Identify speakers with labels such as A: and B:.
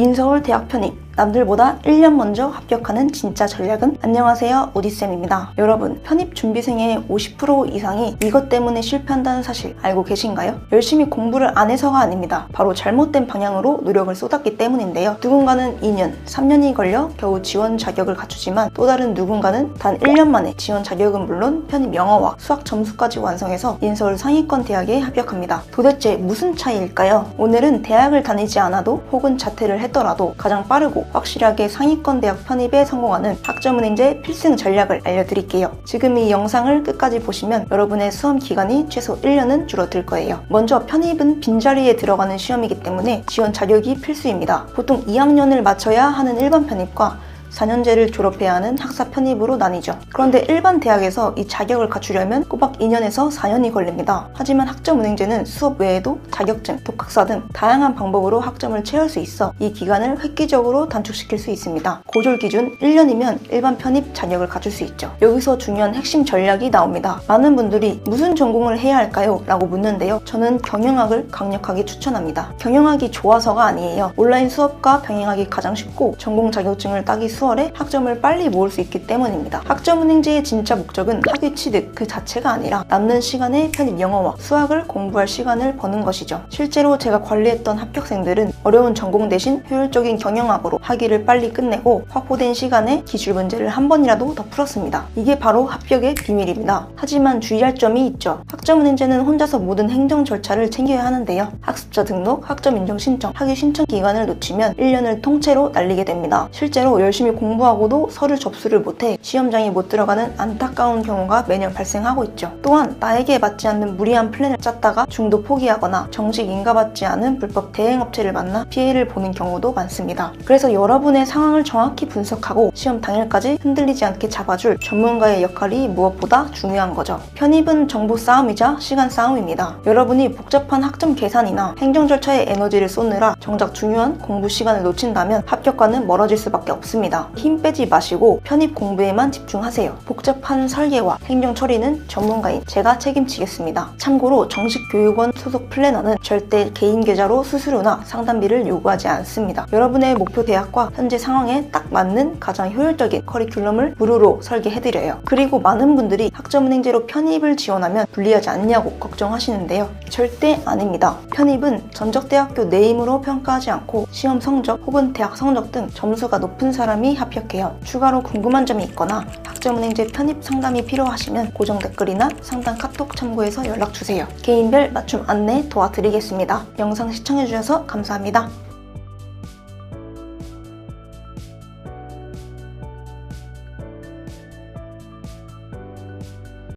A: 인서울 대학 편입 남들보다 1년 먼저 합격하는 진짜 전략은? 안녕하세요 오디쌤입니다 여러분 편입 준비생의 50% 이상이 이것 때문에 실패한다는 사실 알고 계신가요? 열심히 공부를 안 해서가 아닙니다 바로 잘못된 방향으로 노력을 쏟았기 때문인데요 누군가는 2년, 3년이 걸려 겨우 지원 자격을 갖추지만 또 다른 누군가는 단 1년 만에 지원 자격은 물론 편입 영어와 수학 점수까지 완성해서 인서울 상위권 대학에 합격합니다 도대체 무슨 차이일까요? 오늘은 대학을 다니지 않아도 혹은 자퇴를 했더라도 가장 빠르고 확실하게 상위권 대학 편입에 성공하는 학점은행제 필승 전략을 알려드릴게요. 지금 이 영상을 끝까지 보시면 여러분의 수험 기간이 최소 1년은 줄어들 거예요. 먼저 편입은 빈자리에 들어가는 시험이기 때문에 지원 자격이 필수입니다. 보통 2학년을 마쳐야 하는 일반 편입과 4년제를 졸업해야 하는 학사 편입으로 나뉘죠. 그런데 일반 대학에서 이 자격을 갖추려면 꼬박 2년에서 4년이 걸립니다. 하지만 학점 은행제는 수업 외에도 자격증, 독학사 등 다양한 방법으로 학점을 채울 수 있어 이 기간을 획기적으로 단축시킬 수 있습니다. 고졸 기준 1년이면 일반 편입 자격을 갖출 수 있죠. 여기서 중요한 핵심 전략이 나옵니다. 많은 분들이 무슨 전공을 해야 할까요? 라고 묻는데요. 저는 경영학을 강력하게 추천합니다. 경영학이 좋아서가 아니에요. 온라인 수업과 병행하기 가장 쉽고 전공 자격증을 따기 수월해 학점을 빨리 모을 수 있기 때문입니다. 학점은행제의 진짜 목적은 학위 취득 그 자체가 아니라 남는 시간에 편입 영어와 수학을 공부할 시간을 버는 것이죠. 실제로 제가 관리했던 합격생들은 어려운 전공 대신 효율적인 경영학으로 학위를 빨리 끝내고 확보된 시간에 기출 문제를 한 번이라도 더 풀었습니다. 이게 바로 합격의 비밀입니다. 하지만 주의할 점이 있죠. 학점은행제는 혼자서 모든 행정 절차를 챙겨야 하는데요. 학습자 등록, 학점 인정 신청, 학위 신청 기간을 놓치면 1년을 통째로 날리게 됩니다. 실제로 열심히 공부하고도 서류 접수를 못해 시험장에 못 들어가는 안타까운 경우가 매년 발생하고 있죠. 또한 나에게 맞지 않는 무리한 플랜을 짰다가 중도 포기하거나 정식 인가받지 않은 불법 대행업체를 만나 피해를 보는 경우도 많습니다. 그래서 여러분의 상황을 정확히 분석하고 시험 당일까지 흔들리지 않게 잡아줄 전문가의 역할이 무엇보다 중요한 거죠. 편입은 정보 싸움이자 시간 싸움입니다. 여러분이 복잡한 학점 계산이나 행정 절차에 에너지를 쏟느라 정작 중요한 공부 시간을 놓친다면 합격과는 멀어질 수밖에 없습니다. 힘 빼지 마시고 편입 공부에만 집중하세요. 복잡한 설계와 행정 처리는 전문가인 제가 책임지겠습니다. 참고로 정식 교육원 소속 플래너는 절대 개인 계좌로 수수료나 상담비를 요구하지 않습니다. 여러분의 목표 대학과 현재 상황에 딱 맞는 가장 효율적인 커리큘럼을 무료로 설계해드려요. 그리고 많은 분들이 학점은행제로 편입을 지원하면 불리하지 않냐고 걱정하시는데요. 절대 아닙니다. 편입은 전적대학교 네임으로 평가하지 않고 시험 성적 혹은 대학 성적 등 점수가 높은 사람 이 합격해요. 추가로 궁금한 점이 있거나 학점은행제 편입 상담이 필요하시면 고정 댓글이나 상담 카톡 참고해서 연락주세요. 개인별 맞춤 안내 도와드리겠습니다. 영상 시청해주셔서 감사합니다.